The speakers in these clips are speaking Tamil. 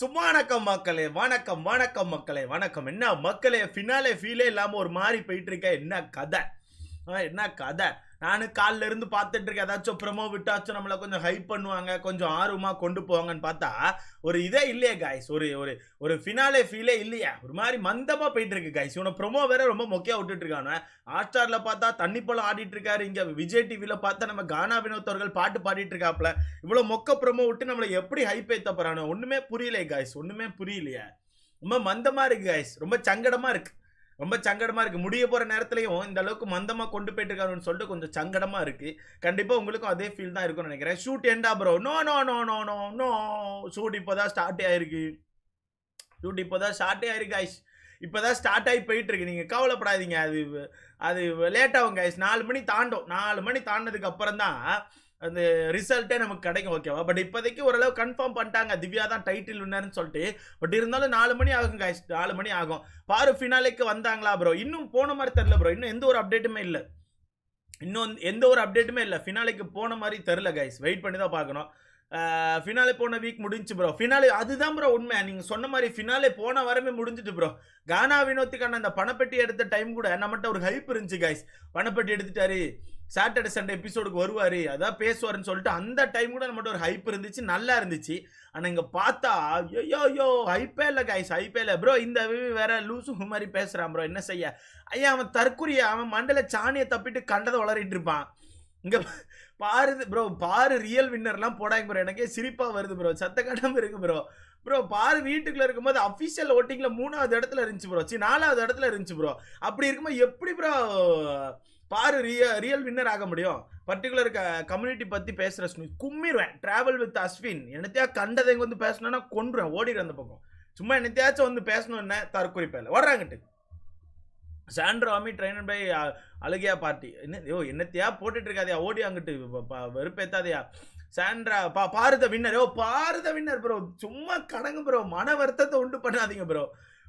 சும்மாணக்கம் மக்களே வணக்கம் வணக்கம் மக்களே வணக்கம். என்ன மக்களே ஃபினாலே ஃபீலே இல்லாமல் ஒரு மாதிரி போயிட்டு இருக்க. என்ன கதை? என்ன கதை? நானும் காலில் இருந்து பார்த்துட்டு இருக்கேன். ஏதாச்சும் ப்ரமோ விட்டாச்சும் நம்மளை கொஞ்சம் ஹைப் பண்ணுவாங்க. கொஞ்சம் ஆர்வமாக கொண்டு போவாங்கன்னு பார்த்தா ஒரு இதே இல்லையே காய்ஸ் ஒரு ஒரு ஒரு ஃபினாலே ஃபீலே இல்லையா. ஒரு மாதிரி மந்தமாக போயிட்டு இருக்கு காய்ஸ் இவனை ப்ரொமோ வேற ரொம்ப மொக்கையா விட்டுட்டு இருக்கானு. ஹாட்ஸ்டாரில் பார்த்தா தண்ணி பழம் ஆடிட்டு இருக்காரு. இங்கே விஜய் டிவியில் பார்த்தா நம்ம கானா வினோத்தவர்கள் பாட்டு பாடிட்டு இருக்காப்ல இவ்வளோ மொக்க ப்ரொமோ விட்டு நம்மளை எப்படி ஹைப் ஏற்ற போறானோ ஒன்றுமே புரியலையே காய்ஸ் ஒன்றுமே புரியலையே. ரொம்ப மந்தமாக இருக்கு காய்ஸ் ரொம்ப சங்கடமாக இருக்குது ரொம்ப சங்கடமாக இருக்குது முடிய போகிற நேரத்துலையும் இந்த அளவுக்கு மந்தமாக கொண்டு போயிட்டுருக்காருன்னு சொல்லிட்டு கொஞ்சம் சங்கடமாக இருக்குது கண்டிப்பாக உங்களுக்கும் அதே ஃபீல் தான் இருக்கும்னு நினைக்கிறேன். Shoot எண்டா bro no no no no no no shoot இப்போ தான் ஸ்டார்ட்டே ஆயிருக்கு. ஷூட் இப்போ தான் ஸ்டார்ட்டே ஆயிருக்கு இப்போ தான் ஸ்டார்ட் ஆகி போயிட்டுருக்கு. நீங்கள் கவலைப்படாதீங்க. அது அது லேட் ஆகும் நாலு மணி தாண்டும். நாலு மணி தாண்டினதுக்கு அப்புறம் தான் அந்த ரிசல்ட்டே நமக்கு கிடைக்கும் ஓகேவா பட் இப்போதைக்கு ஓரளவு கன்ஃபார்ம் பண்ணிட்டாங்க. திவ்யா தான் டைட்டில் வின்னர்னு சொல்லிட்டு. பட் இருந்தாலும் நாலு மணி ஆகும் காய்ஸ் நாலு மணி ஆகும். பாரு ஃபினாலேக்கு வந்தாங்களா ப்ரோ இன்னும் போன மாதிரி தெரில ப்ரோ இன்னும் எந்த ஒரு அப்டேட்டுமே இல்லை. இன்னும் எந்த ஒரு அப்டேட்டுமே இல்லை. ஃபினாலேக்கு போன மாதிரி தெரில கைஸ் வெயிட் பண்ணி தான் பார்க்கணும். ஃபினாலே போன வீக் முடிஞ்சு ப்ரோ ஃபினாலே அதுதான் ப்ரோ உண்மை. நீங்கள் சொன்ன மாதிரி ஃபினாலே போன வாரமே முடிஞ்சிட்டு ப்ரோ கானா வினோத்துக்கான அந்த பணப்பெட்டி எடுத்த டைம் கூட நம்மகிட்ட ஒரு ஹைப் இருந்துச்சு கைஸ் பணப்பெட்டி எடுத்துட்டாரு. சாட்டர்டே சண்டே எபிசோடுக்கு வருவார். அதான் பேசுவாருன்னு சொல்லிட்டு அந்த டைம் கூட நம்மகிட்ட ஒரு ஹைப் இருந்துச்சு நல்லா இருந்துச்சு. ஆனால் இங்கே பார்த்தா ஐயோ ஐயோ ஹைப்பே இல்லை கைஸ் ஹைப்பே இல்லை. ப்ரோ இந்த வேற லூசு மாதிரி பேசுகிறான் ப்ரோ என்ன செய்ய? ஐயா அவன் தற்குறிய அவன் மண்டல சாணியை தப்பிட்டு கண்டதை வளரிட்டு இருப்பான். இங்கே பாரு ப்ரோ பாரு ரியல் வின்னர்லாம் போடாங்க ப்ரோ எனக்கே சிரிப்பாக வருது ப்ரோ சத்த கடம்பு இருக்கு ப்ரோ ப்ரோ பாரு வீட்டுக்குள்ளே இருக்கும்போது அஃபிஷியல் ஓட்டிங்கில் மூணாவது இடத்துல இருந்துச்சு ப்ரோ சி நாலாவது இடத்துல இருந்துச்சு ப்ரோ அப்படி இருக்கும்போது எப்படி ப்ரோ பாரு ரிய ரியல் வின்னர் ஆக முடியும். பர்டிகுலர் க கம்யூனிட்டி பற்றி பேசுகிற ஸ்னூ கும்மிடுவேன் ட்ராவல் வித் அஸ்வின் என்னத்தையா கண்டதை இங்கே வந்து பேசணும்னா கொன்றுவேன். ஓடிடுற அந்த பக்கம். சும்மா என்னத்தையாச்சும் வந்து பேசணும் என்ன? தற்குறிப்பேல. வர்றாங்கட்டு சாண்ட்ராமி ட்ரைனர் பை அழகியா பார்ட்டி என்ன ஐயோ என்னத்தையா போட்டுட்டு இருக்காதியா ஓடி அங்கிட்டு வெறுப்பேத்தாதையா? சாண்ட்ரா பா பாரத வின்னர் ஓ பாரத வின்னர் ப்ரோ சும்மா கடங்க ப்ரோ மன வருத்தத்தை உண்டு பண்ணாதீங்க ப்ரோ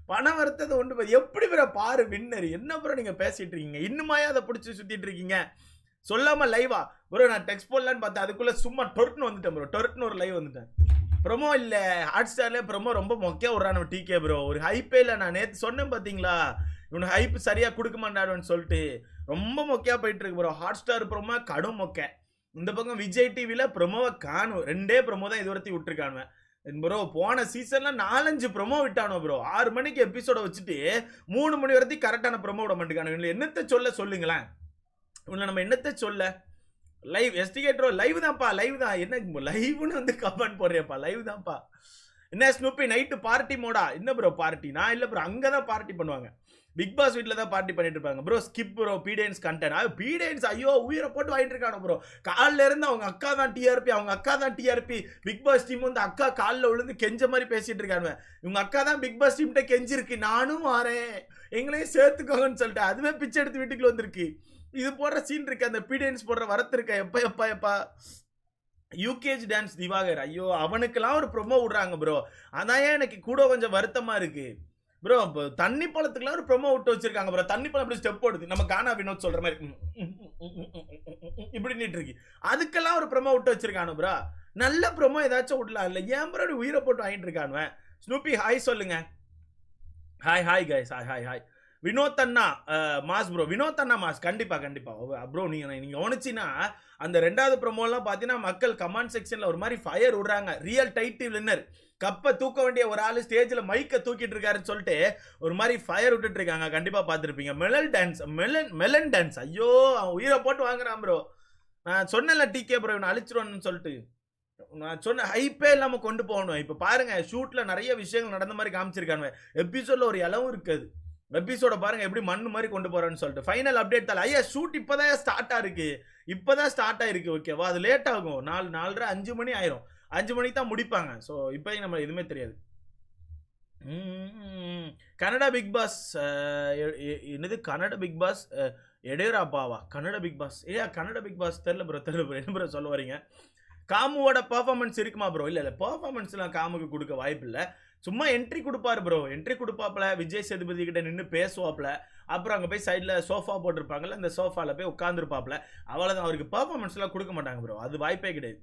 பணம் வர்த்தது ஒன்று பண்ண எப்படி ப்ரோ பாரு வின்னர் என்ன ப்ரோ நீங்கள் பேசிகிட்டு இருக்கீங்க? இன்னுமாயா அதை பிடிச்சி சுற்றிட்டு இருக்கீங்க? சொல்லாமல் லைவா ப்ரோ நான் டெக்ஸ்ட் போடலான்னு பார்த்தேன். அதுக்குள்ளே சும்மா டொர்ட்னு வந்துட்டேன் ப்ரோ டொர்ட்னு ஒரு லைவ் வந்துட்டேன். ப்ரொமோ இல்லை. ஹாட் ஸ்டார்லே ப்ரொமோ ரொம்ப மொக்கையா விட்றான் டிகே ப்ரோ ஒரு ஹைப்பே இல்லை. நான் நேற்று சொன்னேன் பார்த்தீங்களா? இவனுக்கு ஹைப் சரியாக கொடுக்க மாட்டாருன்னு சொல்லிட்டு. ரொம்ப மொக்கையா போயிட்டுருக்கு ப்ரோ ஹாட் ஸ்டார் ப்ரோமோ கடும் மொக்கை. இந்த பக்கம் விஜய் டிவியில் ப்ரொமோவை காணும். ரெண்டே ப்ரொமோ தான் இது வரைக்கும் விட்டுருக்கானுவேன். ப்ரோ போன சீசன்ல நாலஞ்சு ப்ரொமோ விட்டானோ ப்ரோ ஆறு மணிக்கு எபிசோட வச்சுட்டு மூணு மணி வரைக்கும் கரெக்டான ப்ரொமோ விட மாட்டேங்கானு என்னத்தை சொல்ல சொல்லுங்களேன். இவனை நம்ம என்னத்த சொல்ல? லைவ் எஸ்டிகேட்ரோ லைவ் தான்ப்பா லைவ் தான். என்ன லைவ்னு வந்து கமெண்ட் போடுறியப்பா லைவ் தான்ப்பா. என்ன ஸ்னூப்பி நைட்டு பார்ட்டி மோடா என்ன ப்ரோ பார்ட்டி நான் இல்லை ப்ரோ அங்கே தான் பார்ட்டி பண்ணுவாங்க. பிக் பாஸ் வீட்டில் தான் பார்ட்டி பண்ணிட்டு இருப்பாங்க. ப்ரோ ஸ்கிப் ப்ரோ பீடியன்ஸ் கண்டென்ட் அது ஐயோ உயிரை போட்டு வாங்கிட்டு இருக்கானு ப்ரோ காலில் இருந்து அவங்க அக்கா தான் டிஆர்பி அவங்க அக்கா தான் டிஆர்பி பிக் பாஸ் டீம் வந்து அக்கா காலில் விழுந்து கெஞ்ச மாதிரி பேசிட்டு இருக்காங்க இவங்க அக்கா தான் பிக் பாஸ் டீம்கிட்ட கெஞ்சிருக்கு. நானும் வரேன். எங்களையும் சேர்த்துக்கோங்கன்னு சொல்லிட்டு அதுவே பிச்சை எடுத்து வீட்டுக்குள்ள வந்திருக்கு. இது போடுற சீன் இருக்கு. அந்த பீடியன்ஸ் போடுற வரத்து இருக்க. எப்பா எப்பா எப்பா. UKG dance Diwakar. ஐயோ அவனுக்கெல்லாம் ஒரு ப்ரொமோ விடுறாங்க ப்ரோ அதான் ஏன் எனக்கு கூட கொஞ்சம் வருத்தமாக இருக்குது ப்ரோ இப்போ தண்ணி பழத்துக்குலாம் ஒரு ப்ரொமோ விட்டு வச்சிருக்காங்க ப்ரோ தண்ணி பழம் அப்படி ஸ்டெப் ஓடுது நம்ம கானா வினோத் சொல்ற மாதிரி இப்படி நின்று இருக்கு. அதுக்கெல்லாம் ஒரு ப்ரொமோ விட்டு வச்சிருக்கானு ப்ரோ நல்ல ப்ரொமோ ஏதாச்சும் விடலாம். இல்லை ஏன் ப்ரோ உயிரை போட்டு வாங்கிட்டு இருக்கானுவேன் ஸ்னூப்பி ஹாய் சொல்லுங்க. Hi hi guys hi hi hi Vinod அண்ணா மாஸ் ப்ரோ வினோத் அண்ணா மாஸ் கண்டிப்பாக கண்டிப்பாக ப்ரோ நீங்கள் நீங்கள் கவனிச்சின்னா அந்த ரெண்டாவது ப்ரோமோலாம் பார்த்தீங்கன்னா மக்கள் கமெண்ட் செக்ஷனில் ஒரு மாதிரி ஃபயர் விடுறாங்க. ரியல் டைட்டில் வின்னர் கப்பை தூக்க வேண்டிய ஒரு ஆள் ஸ்டேஜில் மைக்கை தூக்கிட்டு இருக்காருன்னு சொல்லிட்டு ஒரு மாதிரி ஃபயர் விட்டுட்டு இருக்காங்க. கண்டிப்பாக பார்த்துருப்பீங்க melon dance melon melon dance ஐயோ அவன் உயிரை போட்டு வாங்குறான் ப்ரோ நான் சொன்னல டிகே ப்ரோ இவனை அழிச்சிருவான்னு சொல்லிட்டு. நான் சொன்ன ஹைப்பே இல்லாமல் கொண்டு போகணும். இப்போ பாருங்க ஷூட்டில் நிறைய விஷயங்கள் நடந்த மாதிரி காமிச்சிருக்காங்க எபிசோடில் ஒரு இளவும் இருக்குது வெப்பிஸோட பாருங்க எப்படி மண்ணு மாதிரி கொண்டு போறேன்னு சொல்லிட்டு. ஃபைனல் அப்டேட் தலை. ஐயா ஷூட் இப்போதான் ஸ்டார்ட் ஆயிருக்கு. இப்போதான் ஸ்டார்ட் ஆயிருக்கு ஓகேவா அது லேட் ஆகும். நாலு நாலரை அஞ்சு மணி ஆயிரும். அஞ்சு மணிக்கு தான் முடிப்பாங்க. ஸோ இப்போ நம்ம எதுவுமே தெரியாது. கனடா கன்னடா பிக் பாஸ் எ- என்னது? கன்னட பிக் பாஸ் அஹ், எடேராப்பாவா கன்னட பிக் பாஸ் ஏயா கன்னட பிக் பாஸ் தெரில ப்ரோ தெரில ப்ரோ என்ன ப்ரோ சொல்ல வரீங்க காமுவோட பர்ஃபார்மன்ஸ் இருக்குமா ப்ரோ இல்லை இல்லை. பர்ஃபார்மன்ஸ்லாம் காமுக்கு கொடுக்க வாய்ப்பு இல்லை சும்மா என்ட்ரி கொடுப்பாரு ப்ரோ என்ட்ரி கொடுப்பாப்ல விஜய் சேதுபதி கிட்ட நின்று பேசுவாப்ல அப்புறம் அங்கே போய் சைடில் சோஃபா போட்டிருப்பாங்கல்ல அந்த சோஃபாவில் போய் உட்காந்துருப்பாப்ல அவ்வளோதான் அவருக்கு பர்ஃபார்மன்ஸ்லாம் கொடுக்க மாட்டாங்க ப்ரோ அது வாய்ப்பே கிடையாது.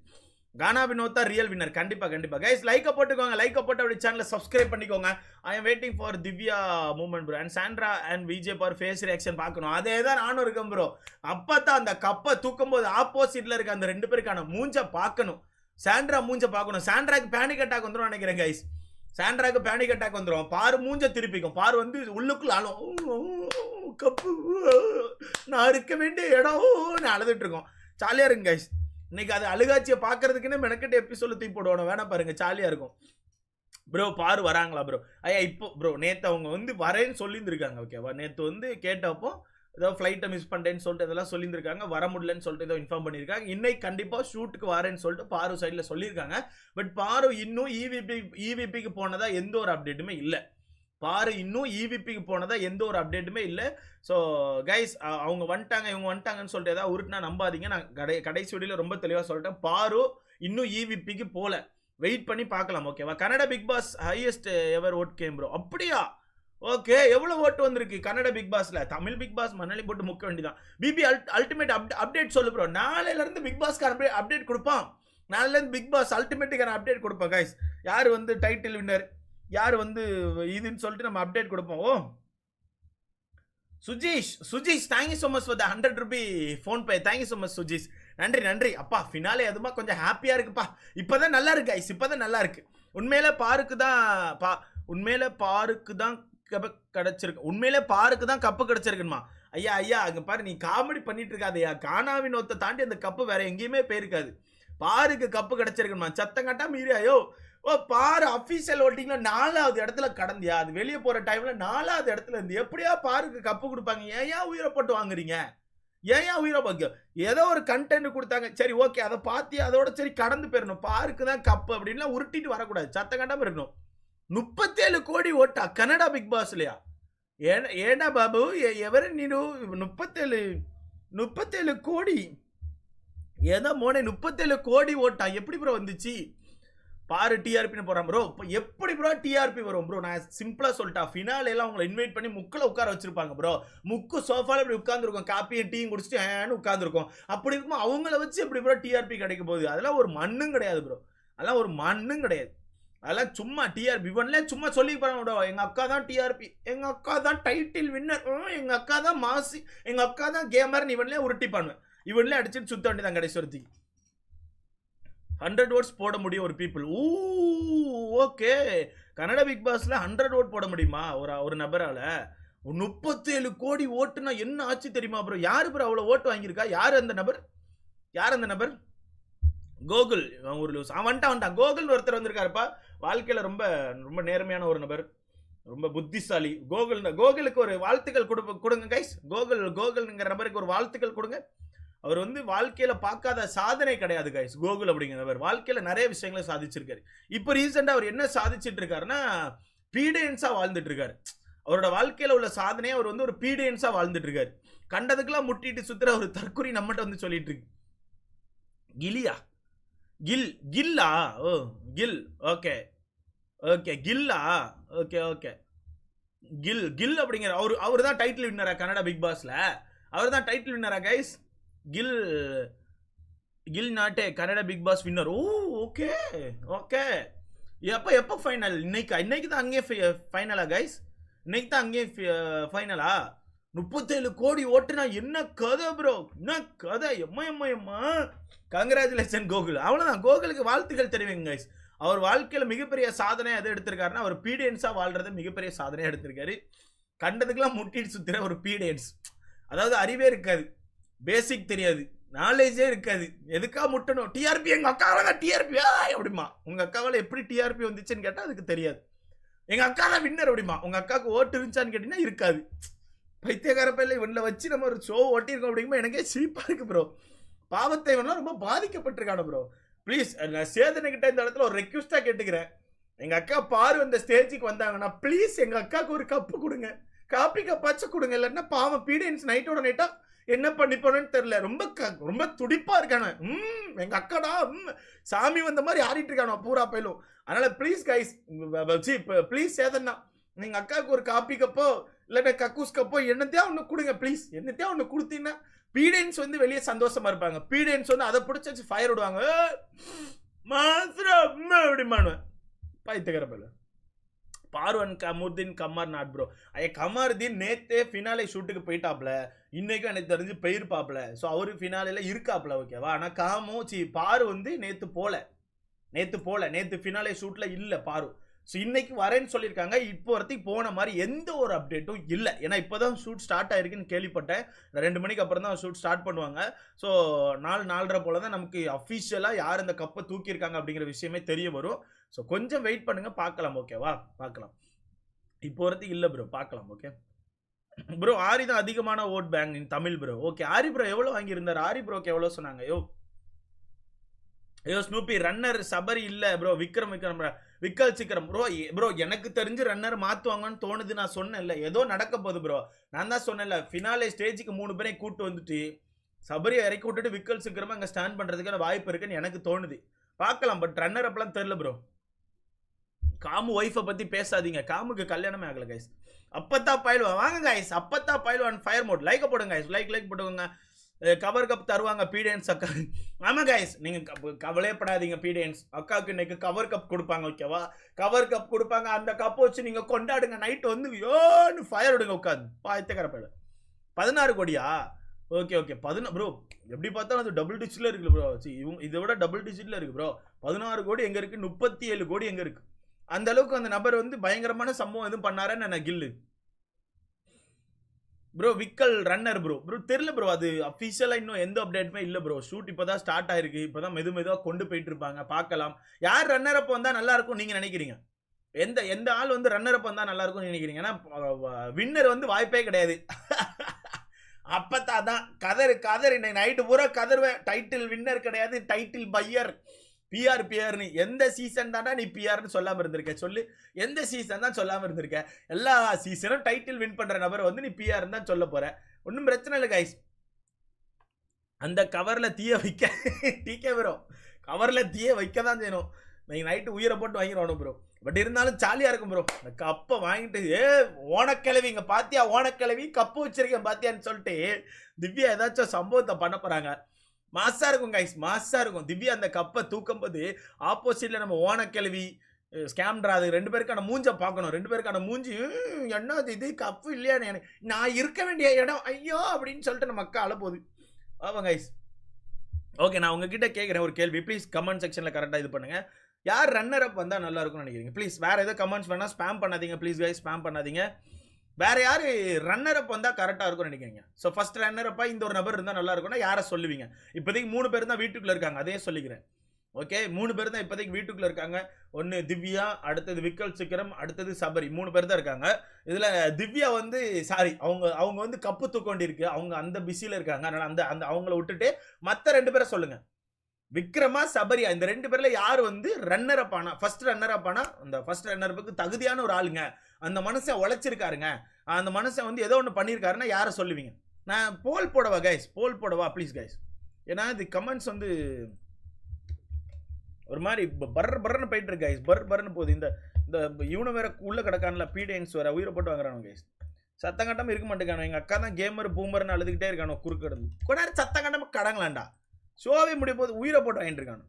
கானா வினோத் தான் ரியல் வின்னர் கண்டிப்பாக கண்டிப்பாக கைஸ் லைக்கை போட்டுக்கோங்க. லைக்கை போட்டு அப்படி சேனலை சப்ஸ்கிரைப் பண்ணிக்கோங்க. I am waiting for Divya moment bro and Sandra and Vijay bar face reaction பார்க்கணும். அதே தான் நானும் இருக்கேன் ப்ரோ அப்போ தான் அந்த கப்பை தூக்கும் போது இருக்க அந்த ரெண்டு பேருக்கான மூஞ்ச பார்க்கணும். சாண்ட்ரா மூஞ்ச பார்க்கணும். சாண்ட்ராக்கு பேனிக் அட்டாக் வந்துடும் நினைக்கிறேன் கைஸ் சாண்ட்ராக்கு பேனிக் அட்டாக் வந்துடும் பாரு மூஞ்ச திருப்பிக்கும். பாரு வந்து உள்ளுக்குள்ள அழும். கப்பு நான் இருக்க வேண்டிய இடம் நான் அழுதுட்டு இருக்கோம். ஜாலியா இருங்க கைஸ் இன்னைக்கு அது அழுகாட்சியை பார்க்கறதுக்குன்னு மெனக்கெட்டு எபிசோட தூக்கி போடுவோம் வேணா பாருங்க. ஜாலியாக இருக்கும். ப்ரோ பாரு வராங்களா ப்ரோ ஐயா இப்போ ப்ரோ நேற்று அவங்க வந்து வரேன்னு சொல்லியிருந்துருக்காங்க ஓகேவா நேற்று வந்து கேட்டப்போ ஏதோ ஃப்ளைட்டை மிஸ் பண்ணிட்டேன்னு சொல்லிட்டு இதெல்லாம் சொல்லியிருக்காங்க வர முடியலன்னு சொல்லிட்டு ஏதோ இன்ஃபார்ம் பண்ணியிருக்காங்க. இன்னைக்கு கண்டிப்பாக ஷூட்டுக்கு வரேன்னு சொல்லிட்டு பாரு சைடில் சொல்லியிருக்காங்க. பட் பாரு இன்னும் இவிபி இவிபிக்கு போனதாக எந்த ஒரு அப்டேட்டுமே இல்லை. பாரு இன்னும் இவிபிக்கு போனதாக எந்த ஒரு அப்டேட்டுமே இல்லை. ஸோ கைஸ் அவங்க வந்துட்டாங்க இவங்க வந்துட்டாங்கன்னு சொல்லிட்டு ஏதாவது உருட்டுனா நம்பாதீங்க. நான் கடை கடைசி வீடியோவில் ரொம்ப தெளிவாக சொல்லிட்டேன். பாரு இன்னும் இவிபிக்கு போகல வெயிட் பண்ணி பார்க்கலாம் ஓகேவா Kannada Bigg Boss highest ever vote came bro அப்படியா? ஓகே எவ்வளோ ஓட்டு வந்திருக்கு? கன்னட பிக் பாஸில் தமிழ் பிக் பாஸ் மணலி போட்டு முக்க வேண்டியதான் பிபி அல்டிமேட் அப்டேட் சொல்லு ப்ரோ நாளையிலேருந்து பிக் பாஸ்க்கு அப்டேட் கொடுப்பான். நாளையிலேருந்து பிக் பாஸ் அல்டிமேட்டுக்கான அப்டேட் கொடுப்போம் கைஸ் யார் வந்து டைட்டில் வின்னர் யார் வந்து இதுன்னு சொல்லிட்டு நம்ம அப்டேட் கொடுப்போம். ஓ. Sujeesh Sujeesh thank you so much for the hundred rupee PhonePe thank you so much Sujeesh. நன்றி நன்றி. அப்பா ஃபினாலே அதுமா கொஞ்சம் ஹாப்பியாக இருக்குப்பா. இப்போ தான் நல்லா இருக்கு ஐஸ் இப்போ தான் நல்லா இருக்கு. உண்மையில பாருக்கு தான் பா உண்மையில பாருக்கு தான் கப்பு கிடைச்சிருக்கு உண்மையிலே பாருக்கு தான் கப்பு கிடைச்சிருக்குமா ஐயா ஐயா அங்கே பாரு நீ காமெடி பண்ணிட்டு இருக்காதயா கானாவின் ஒத்த தாண்டி அந்த கப்பு வேற எங்கேயுமே போயிருக்காது. பாருக்கு கப்பு கிடைச்சிருக்குமா சத்தம் கட்டா மீறி ஐயோ ஓ பாரு அஃபீஷியல் ஓட்டிங்கில் நாலாவது இடத்துல கடந்தியா? அது வெளியே போகிற டைமில் நாலாவது இடத்துல இருந்து எப்படியா பாருக்கு கப்பு கொடுப்பாங்க? ஏன் ஏன் உயிரை போட்டு வாங்குறீங்க? ஏன் ஏன் உயிரை பார்க்க ஏதோ ஒரு கண்டென்ட் கொடுத்தாங்க. சரி ஓகே அதை பார்த்து அதோட சரி கடந்து போயிடணும் பாருக்கு தான் கப்பு அப்படின்லாம் உருட்டிட்டு வரக்கூடாது. சத்தம் கட்டாமல் இருக்கணும். ముప్పత్తేళ్ళు కోడి ఓట కన్నడ బిగ్ బాస్లయా ఏ பாபு? బాబు ఎవరు నేను முப்பத்தேழு ముప్పத்தேழு கோடி. ஏதோ மோனே முப்பத்தேழு கோடி ஓட்டா. எப்படி ப்ரோ வந்துச்சு? பாரு டிஆர்பின்னு போகிறான் ப்ரோ இப்போ எப்படி ப்ரோ டிஆர்பி வரும் ப்ரோ நான் சிம்பிளாக சொல்லிட்டா ஃபினாலெல்லாம் உங்களை இன்வைட் பண்ணி முக்கில் உட்கார வச்சுருப்பாங்க ப்ரோ முக்கு சோஃபாவில் இப்படி உட்காந்துருக்கோம் காப்பியும் டீயும் குடிச்சிட்டு ஏன்னு உட்காந்துருக்கோம் அப்படி இருக்கும் அவங்கள வச்சு எப்படி ப்ரோ டிஆர்பி கிடைக்க போகுது? அதெல்லாம் ஒரு மண்ணும் கிடையாது ப்ரோ அதெல்லாம் ஒரு மண்ணும் கிடையாது. அதெல்லாம் சும்மா டிஆர்பி இவன்ல சும்மா சொல்லி பண்ண எங்க அக்கா தான் டிஆர்பி எங்க அக்கா தான் டைட்டில் வின்னர் எங்க அக்கா தான் மாசி. எங்க அக்கா தான் கேமர் இவன்லேயே உருட்டி பண்ணுவேன். இவன்லேயே அடிச்சுட்டு சுத்த வேண்டியதான் கடைசி ஹண்ட்ரட் ஓட்ஸ் போட முடியும் ஒரு பீப்புள் ஊ ஓகே கன்னடா பிக் பாஸ்ல ஹண்ட்ரட் ஓட் போட முடியுமா? ஒரு ஒரு நபரால. முப்பத்தேழு கோடி ஓட்டுனா என்ன ஆச்சு தெரியுமா ப்ரோ யாரு ப்ரோ அவ்வளோ ஓட்டு வாங்கியிருக்கா? யார் அந்த நபர்? யார் அந்த நபர்? கோகுல். அவன் ஒரு லூஸ் அவன் வந்துட்டான் வந்துட்டான் கோகுல் ஒருத்தர் வந்திருக்காருப்பா. வாழ்க்கையில் ரொம்ப ரொம்ப நேர்மையான ஒரு நபர். ரொம்ப புத்திசாலி. கோகுல் கோகுலுக்கு ஒரு வாழ்த்துக்கள் கொடுப்ப கொடுங்க கைஸ் கோகுல் கோகுல்ங்கிற நபருக்கு ஒரு வாழ்த்துக்கள் கொடுங்க. அவர் வந்து வாழ்க்கையில் பார்க்காத சாதனை கிடையாது கைஸ் கோகுல் அப்படிங்கிற நபர். வாழ்க்கையில் நிறைய விஷயங்களை சாதிச்சிருக்காரு. இப்போ ரீசெண்டாக அவர் என்ன சாதிச்சுட்டு இருக்காருன்னா பீடியன்ஸாக வாழ்ந்துட்டு இருக்காரு. அவரோட வாழ்க்கையில் உள்ள சாதனையை அவர் வந்து ஒரு பீடியன்ஸாக வாழ்ந்துட்டு இருக்காரு. கண்டதுக்கெல்லாம் முட்டிட்டு சுற்றுற ஒரு தற்குறி நம்மகிட்ட வந்து சொல்லிட்டு இருக்கு. கிலியா? கில் கில்லா? ஓ கில். ஓகே. ஓகே கில்லா ஓகே ஓகே கில் கில் அப்படிங்கிற அவர் அவர் தான் டைட்டில் வின்னரா கன்னடா பிக் பாஸ்ல அவர் தான் title வின்னரா guys Gilli Gilli Nata Kannada Bigg Boss winner ஓ ஓகே ஓகே எப்போ எப்போ ஃபைனல் இன்னைக்கு? இன்னைக்கு தான் அங்கேயே ஃபைனலா கைஸ் இன்னைக்கு தான் அங்கேயே ஃபைனலா முப்பத்தேழு கோடி ஓட்டுனா என்ன கதை ப்ரோ என்ன கதை? எம்மா எம்மா எம்மா? கங்க்ராச்சுலேஷன் கோகுல். அவ்வளோதான் கோகுலுக்கு வாழ்த்துக்கள் தெரிவிங்க கைஸ் அவர் வாழ்க்கையில் மிகப்பெரிய சாதனை எது எடுத்திருக்காருன்னா அவர் பீடியன்ஸாக வாழ்றது மிகப்பெரிய சாதனையாக எடுத்திருக்காரு. கண்டதுக்கெல்லாம் முட்டிட்டு சுற்றுற ஒரு பீடியன்ஸ். அதாவது அறிவே இருக்காது. பேசிக் தெரியாது. நாலேஜே இருக்காது. எதுக்காக முட்டணும்? டிஆர்பி எங்கள் அக்காவில் தான் டிஆர்பி அப்படிமா உங்கள் அக்காவில் எப்படி டிஆர்பி வந்துச்சுன்னு கேட்டால் அதுக்கு தெரியாது. எங்கள் அக்கா தான் வின்னர் அப்படிமா உங்கள் அக்காவுக்கு ஓட்டு இருந்துச்சான்னு கேட்டிங்கன்னா இருக்காது. பைத்தியக்கார பையில இவனில் வச்சு நம்ம ஒரு ஷோ ஓட்டியிருக்கோம் அப்படிங்கும்போது எனக்கே சிரிப்பாக இருக்குது ப்ரோ பாவத்தை ரொம்ப பாதிக்கப்பட்டிருக்கான ப்ரோ ப்ளீஸ் நான் சேதனை இந்த இடத்துல ஒரு ரெக்வஸ்டா கேட்டுக்கிறேன். எங்கள் அக்கா பாரு அந்த ஸ்டேஜுக்கு வந்தாங்கன்னா ப்ளீஸ் எங்கள் அக்காவுக்கு ஒரு கப்பு கொடுங்க. காப்பி கப்பாச்சும் கொடுங்க. இல்லைன்னா பாவம் பீடியன்ஸ் நைட்டோட நைட்டாக என்ன பண்ணிப்போன்னு தெரில ரொம்ப க- ரொம்ப துடிப்பாக இருக்கானு. ம் எங்கள் அக்காடா ம். சாமி வந்த மாதிரி ஆடிட்டு இருக்கானோ பூரா பயிலும். அதனால் ப்ளீஸ் கைஸ் ப்ளீஸ் சேதன்னா நீங்கள் அக்காவுக்கு ஒரு காப்பி கப்போ இல்லைன்னா கக்கூஸ் கப்போ என்னத்தையா ஒன்று கொடுங்க ப்ளீஸ் என்னத்தையா ஒன்று கொடுத்தீங்கன்னா பீடியன்ஸ் வந்து வெளியே சந்தோஷமா இருப்பாங்க. பீடியன்ஸ் வந்து அதை பிடிச்சி வச்சு ஃபயர் விடுவாங்க. மாத்திரம் அப்படி பண்ணுவேன் பைத்துக்கிற பல பார்வன் கமுர்தீன் கமார் நாட் ப்ரோ ஐயா கமாருதீன் நேத்தே ஃபினாலே ஷூட்டுக்கு போயிட்டாப்ல. இன்னைக்கும் எனக்கு தெரிஞ்சு போயிருப்பாப்ல. ஸோ அவர் ஃபினாலேல இருக்காப்ல ஓகேவா ஆனால் காமோ சி பாரு வந்து நேற்று போல. நேற்று போல. நேற்று ஃபினாலே ஷூட்டில் இல்லை பாரு. ஸோ இன்னைக்கு வரேன்னு சொல்லியிருக்காங்க. இப்போ வரத்துக்கு போன மாதிரி எந்த ஒரு அப்டேட்டும் இல்லை. ஏன்னா இப்போதான் ஷூட் ஸ்டார்ட் ஆயிருக்குன்னு கேள்விப்பட்டேன். ரெண்டு மணிக்கு அப்புறம் தான் ஷூட் ஸ்டார்ட் பண்ணுவாங்க. ஸோ நாலு நாலரை போல தான் நமக்கு அஃபிஷியலாக யார் இந்த கப்பை தூக்கியிருக்காங்க அப்படிங்கிற விஷயமே தெரிய வரும். ஸோ கொஞ்சம் வெயிட் பண்ணுங்கள் பார்க்கலாம். ஓகேவா பார்க்கலாம். இப்போ வரத்துக்கு இல்லை ப்ரோ பார்க்கலாம். ஓகே ப்ரோ ஆரி தான் அதிகமான vote bank in Tamil bro okay Aari bro எவ்வளோ வாங்கியிருந்தார்? ஆரி ப்ரோக்கு எவ்வளோ சொன்னாங்க? யோ ஐயோ ஸ்னூப்பி ரன்னர் சபரி இல்லை ப்ரோ விக்ரம் விக்ரம். விக்கல் சிக்கரம் ப்ரோ ப்ரோ எனக்கு தெரிஞ்சு ரன்னர் மாற்றுவாங்கன்னு தோணுது நான் சொன்னேன்ல. ஏதோ நடக்க போகுது ப்ரோ நான் தான் சொன்னேன்ல ஃபினாலே ஸ்டேஜுக்கு மூணு பேரையும் கூட்டு வந்துட்டு சபரி இறக்கி விட்டுட்டு விக்கல் சிக்கரமாக அங்கே ஸ்டாண்ட் பண்ணுறதுக்கான வாய்ப்பு இருக்குன்னு எனக்கு தோணுது. பார்க்கலாம் பட் ரன்னர் அப்பெல்லாம் தெரில ப்ரோ காமு ஒய்ஃபை பற்றி பேசாதீங்க. காமுக்கு கல்யாணமே ஆகல கைஸ் அப்பத்தா பயில்வான் வாங்க கைஸ் அப்பத்தா பயில்வான் ஃபயர் மோட் லைக் போடுங்க கைஸ் லைக் லைக் போட்டுக்கோங்க. கவர் கப் தருவாங்க பீடியன்ஸ் அக்கா ஆமாம் கைஸ் நீங்கள் கவ- கவலையப்படாதீங்க பீடியன்ஸ் அக்காவுக்கு இன்னைக்கு கவர் கப் கொடுப்பாங்க ஓகேவா கவர் கப் கொடுப்பாங்க அந்த கப் வச்சு நீங்கள் கொண்டாடுங்க நைட் வந்து யோன்னு ஃபயர் விடுங்க உட்காந்து பாயத்தக்கர பயில பதினாறு கோடியா? ஓகே ஓகே பதினா ப்ரோ எப்படி பார்த்தாலும் அது டபுள் டிஜிட்டில் இருக்குது ப்ரோ இவங்க இதை விட டபுள் டிஜிட்டில் இருக்குது ப்ரோ பதினாறு கோடி எங்கே இருக்குது முப்பத்தி ஏழு கோடி எங்கே இருக்குது அந்த அளவுக்கு அந்த நபர் வந்து பயங்கரமான சம்பவம் எதுவும் பண்ணாரன்னு நான் கில்லு? ப்ரோ விக்கல் ரன்னர் ப்ரோ ப்ரோ தெரியல ப்ரோ அது அஃபிஷியலாக இன்னும் எந்த அப்டேட்டுமே இல்லை ப்ரோ ஷூட் இப்போ தான் ஸ்டார்ட் ஆயிருக்கு. இப்போ தான் மெது மெதுவாக கொண்டு போயிட்டு இருப்பாங்க. பார்க்கலாம். யார் ரன்னர் அப் வந்தால் நல்லா இருக்கும் நீங்கள் நினைக்கிறீங்க? எந்த எந்த ஆள் வந்து ரன்னர் அப் வந்தால் நல்லா இருக்கும்னு நினைக்கிறீங்க? ஏன்னா வின்னர் வந்து வாய்ப்பே கிடையாது. அப்பத்தான் தான் கதறு கதர் இன்னைக்கு நைட்டு பூரா கதருவேன் டைட்டில் வின்னர் கிடையாது. டைட்டில் பையர் பிஆர் பிஆர்னு எந்த சீசன் தானே நீ பிஆர்னு சொல்லாமல் இருந்திருக்க? சொல்லு. எந்த சீசன் தான் சொல்லாமல் இருந்திருக்க? எல்லா சீசனும் டைட்டில் வின் பண்ணுற நபரை வந்து நீ பிஆர்னு தான் சொல்ல போகிற ஒன்றும் பிரச்சனை இல்லை கைஸ் அந்த கவரில் தீய வைக்க டீக்கே வரும் கவரில் தீய வைக்க தான் செய்யணும். நீங்கள் நைட்டு உயிரை போட்டு வாங்கிடணும் ப்ரோ பட் இருந்தாலும் ஜாலியாக இருக்கும் ப்ரோ இந்த கப்பை வாங்கிட்டு ஏ ஓனக்கிழவி இங்கே பாத்தியா? ஓனக்கிழவி கப்பு வச்சிருக்கேன் பார்த்தியான்னு சொல்லிட்டு திவ்யா ஏதாச்சும் சம்பவத்தை பண்ண போகிறாங்க மாசா இருக்கும் கைஸ் மாசா இருக்கும். திவ்யா அந்த கப்பை தூக்கும் போது ஆப்போசிட்ல நம்ம ஓனக்கிழவி ஸ்கேம்ன்றா அது ரெண்டு பேருக்கான மூஞ்ச பார்க்கணும். ரெண்டு பேருக்கான மூஞ்சி என்ன இது இது? கப்பு இல்லையா? எனக்கு நான் இருக்க வேண்டிய இடம் ஐயோ! அப்படின்னு சொல்லிட்டு நம்ம அக்கா அழப்போகுது ஆமாம் கைஸ் ஓகே நான் உங்ககிட்ட கேட்குறேன் ஒரு கேள்வி. ப்ளீஸ் கமெண்ட் செக்ஷனில் கரெக்டாக இது பண்ணுங்க. யார் ரன்னர் அப் வந்தால் நல்லா இருக்கும்னு நினைக்கிறீங்க? ப்ளீஸ் வேறு ஏதோ கமெண்ட்ஸ் வேணால் ஸ்பேம் பண்ணாதீங்க. ப்ளீஸ் கைஸ் ஸ்பேம் பண்ணாதீங்க. வேற யாரு ரன்னர் அப் வந்தா கரெக்டாக இருக்கும்னு நினைக்கிறீங்க? ஸோ ஃபர்ஸ்ட் ரன்னர் அப்பா இந்த ஒரு நபர் இருந்தால் நல்லா இருக்கும்னா யாரை சொல்லுவீங்க? இப்போதைக்கு மூணு பேர் தான் வீட்டுக்குள்ள இருக்காங்க அதே சொல்லிக்கிறேன். ஓகே மூணு பேர் தான் இப்போதைக்கு வீட்டுக்குள்ள இருக்காங்க. ஒன்று திவ்யா அடுத்தது விக்கல் சிக்கரம் அடுத்தது சபரி. மூணு பேர் தான் இருக்காங்க. இதில் திவ்யா வந்து சாரி அவங்க அவங்க வந்து கப்பு தூக்க இருக்கு அவங்க அந்த பிஸியில் இருக்காங்க. அதனால அந்த அந்த அவங்கள விட்டுட்டு மற்ற ரெண்டு பேரை சொல்லுங்க. விக்ரமா சபரியா இந்த ரெண்டு பேர்ல யார் வந்து ரன்னர் அப் ஆனா ஃபர்ஸ்ட் ரன்னர் அப் ஆனா அந்த ஃபர்ஸ்ட் ரன்னர் அப்புக்கு தகுதியான ஒரு ஆளுங்க. அந்த மனுஷன் உழைச்சிருக்காருங்க. அந்த மனுஷன் வந்து ஏதோ ஒன்று பண்ணியிருக்காருன்னா யாரை சொல்லுவீங்க? நான் போல் போடவா கைஸ் போல் போடவா ப்ளீஸ் கைஸ் ஏன்னா இது கமெண்ட்ஸ் வந்து ஒரு மாதிரி பர் பர்ற போயிட்டு இருக்கு கைஸ் பர் பர்னு போகுது. இந்த இந்த இவனு வேற உள்ளே கிடக்கான்ல பீடைன்ஸ் வேற உயிரை போட்டு வாங்குறானு கைஸ் சத்தம் கட்டம் இருக்க மாட்டேங்கானோ எங்கள் அக்கா தான் கேமர் பூமர்னு அழுதுகிட்டே இருக்கானோ குறுக்க கிடந்து. கொஞ்ச நேரம் சத்தம் கட்டம் கடங்களாண்டா. ஷோவே முடிய போது உயிரை போட்டு வாங்கிட்டு இருக்கானோ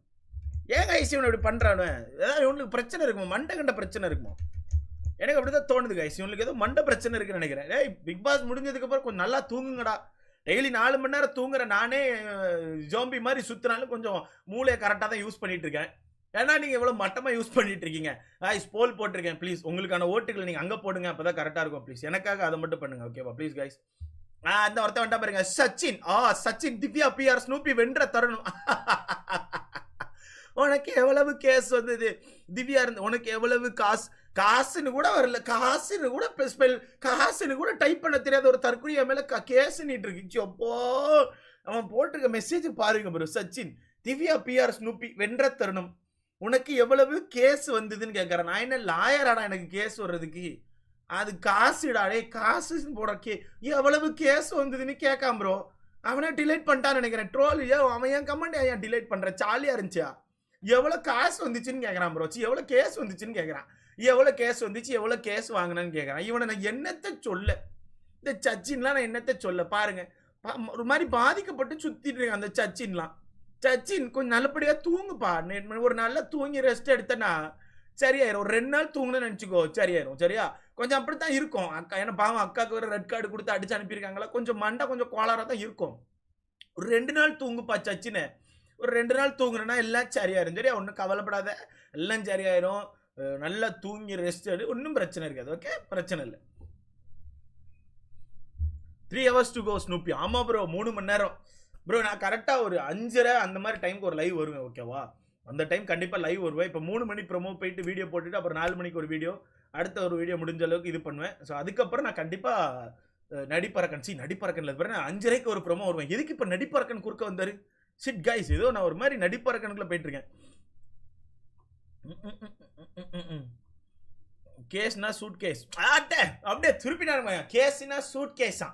ஏன் கைஸ் இவன் இப்படி பண்ணுறானு ஏதாவது இவனுக்கு பிரச்சனை இருக்குமோ? மண்டை கண்ட பிரச்சனை இருக்குமோ? எனக்கு அப்படிதான் தோணுது கைஸ் இவங்களுக்கு ஏதோ மண்ட பிரச்சனை இருக்குன்னு நினைக்கிறேன். ஏய் பிக் பாஸ் முடிஞ்சதுக்கு அப்புறம் கொஞ்சம் நல்லா தூங்குங்கடா. டெய்லி நாலு மணி நேரம் தூங்குற நானே ஜோம்பி மாதிரி சுத்தினாலும் கொஞ்சம் மூளையை கரெக்டாக தான் யூஸ் பண்ணிட்டு இருக்கேன். ஏன்னா நீங்கள் எவ்வளோ மட்டமாக யூஸ் பண்ணிட்டு இருக்கீங்க. கைஸ் போல் போட்டிருக்கேன் ப்ளீஸ் உங்களுக்கான ஓட்டுகளை நீங்கள் அங்கே போடுங்க அப்போ தான் கரெக்டாக இருக்கும். ப்ளீஸ் எனக்காக அதை மட்டும் பண்ணுங்க ஓகேவா ப்ளீஸ் கைஸ் அந்த ஒருத்த வந்தா பாருங்க. சச்சின். ஆ சச்சின் திவ்யா பிஆர் ஸ்னூப்பி வென்ற தருணம். உனக்கு எவ்வளவு கேஸ் வந்தது? திவ்யா இருந்து உனக்கு எவ்வளவு காசு? காசுன்னு கூட வரல. காசுன்னு கூட ஸ்பெல் காசுன்னு கூட டைப் பண்ண தெரியாத ஒரு தற்கொலை என் மேல கேஸ் நீட்டு இருக்கு. அப்போ அவன் போட்டிருக்க மெசேஜ் பாருங்க bro Sachin Divya PR Snoopy வென்ற தருணம் உனக்கு எவ்வளவு கேஸ் வந்ததுன்னு கேட்கறேன் நான் என்ன லாயராடா எனக்கு கேஸ் வர்றதுக்கு? அது காசுடா. டே காசுன்னு போடுற கே எவ்வளவு கேஸ் வந்ததுன்னு கேட்காம ப்ரோ அவனே டிலேட் பண்ணிட்டான்னு நினைக்கிறேன். ட்ரோல் ஏன் அவன் ஏன் கமெண்ட் ஏன் டிலேட் பண்ணுறேன் ஜாலியாக இருந்துச்சா எவ்வளோ காசு வந்துச்சுன்னு கேட்குறான் ப்ரோ எவ்வளோ கேஸ் வந்துச்சுன்னு கேட்குறான் எவ்வளோ கேஸ் வந்துச்சு எவ்வளோ கேஸ் வாங்கினேன்னு கேட்குறான் இவனை நான் என்னத்தை சொல்ல? இந்த சச்சின்லாம் நான் என்னத்தை சொல்ல? பாருங்க. பா- ஒரு மாதிரி பாதிக்கப்பட்டு சுற்றிட்டு இருக்கேன் அந்த சச்சின்லாம் சச்சின் கொஞ்சம் நல்லபடியாக தூங்குப்பா. ஒரு நாள்ல தூங்கி ரெஸ்ட் எடுத்தனா சரியாயிரும். ஒரு ரெண்டு நாள் தூங்குன்னு நினச்சிக்கோ சரியாயிரும் சரியா? கொஞ்சம் அப்படித்தான் இருக்கும். அக்கா ஏன்னா பாவம் அக்காவுக்கு ஒரு ரெட் கார்டு கொடுத்து அடிச்சு அனுப்பியிருக்காங்களா? கொஞ்சம் மண்டை கொஞ்சம் கோளாராக தான் இருக்கும். ஒரு ரெண்டு நாள் தூங்குப்பா சச்சின்னு ஒரு ரெண்டு நாள் தூங்குறேன்னா எல்லாம் சரியாயிரும் சரியா? ஒன்றும் கவலைப்படாத. எல்லாம் சரியாயிரும். நல்லா தூங்கி ரெஸ்ட் எடு. ஒன்றும் பிரச்சனை இருக்காது. ஓகே பிரச்சனை இல்லை. Three hours to go Snoopy ஆமாம் ப்ரோ மூணு மணி நேரம். ப்ரோ நான் கரெக்டாக ஒரு அஞ்சரை அந்த மாதிரி டைமுக்கு ஒரு லைவ் வருவேன் ஓகேவா அந்த டைம் கண்டிப்பாக லைவ் வருவேன். இப்போ மூணு மணி ப்ரொமோ போயிட்டு வீடியோ போட்டுட்டு அப்புறம் நாலு மணிக்கு ஒரு வீடியோ அடுத்த ஒரு வீடியோ முடிஞ்ச அளவுக்கு இது பண்ணுவேன். ஸோ அதுக்கப்புறம் நான் கண்டிப்பாக நடிப்பறக்கன். சி நடிப்பறக்கன்ல பாரு நான் அஞ்சரைக்கு ஒரு ப்ரோமோ வருவேன். எதுக்கு இப்போ நடிப்பறக்கன் குறுக்க வந்தார்? சிட் கைஸ் ஏதோ நான் ஒரு மாதிரி நடிப்பறக்கனுக்குள்ள போயிட்டுருக்கேன் கேஸ்னா சூட் கேஸ் ஆட்டே அப்படியே திருப்பினாருங்க கேஸ்னா சூட் கேஸா